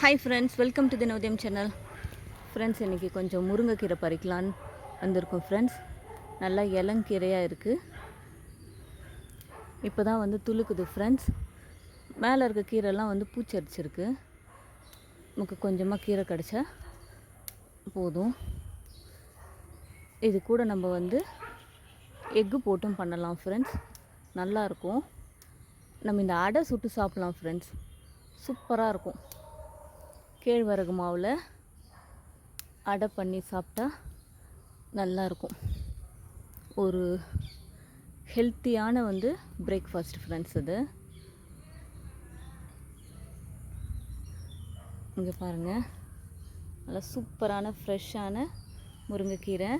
Hi friends welcome to Dinodayam channel friends இன்றைக்கி கொஞ்சம் முருங்கைக்கீரை பறிக்கலான்னு வந்திருக்கோம் ஃப்ரெண்ட்ஸ் நல்லா இளங்கீரையாக இருக்குது இப்போ தான் வந்து துளுக்குது ஃப்ரெண்ட்ஸ் மேலே இருக்க கீரைலாம் வந்து பூச்சரிச்சிருக்கு. நமக்கு கொஞ்சமாக கீரை கிடச்சா போதும். இது கூட நம்ம வந்து எக்கு போட்டும் பண்ணலாம் ஃப்ரெண்ட்ஸ் நல்லாயிருக்கும் நம்ம இந்த அடை சுட்டு சாப்பிட்லாம் ஃப்ரெண்ட்ஸ் சூப்பராக இருக்கும். கேழ்வரகு மாவில் அடை பண்ணி சாப்பிட்டா நல்லாயிருக்கும் ஒரு ஹெல்த்தியான வந்து பிரேக்ஃபாஸ்ட் ஃப்ரெண்ட்ஸ் இது. இங்கே பாருங்கள் நல்லா சூப்பரான ஃப்ரெஷ்ஷான முருங்கைக்கீரை.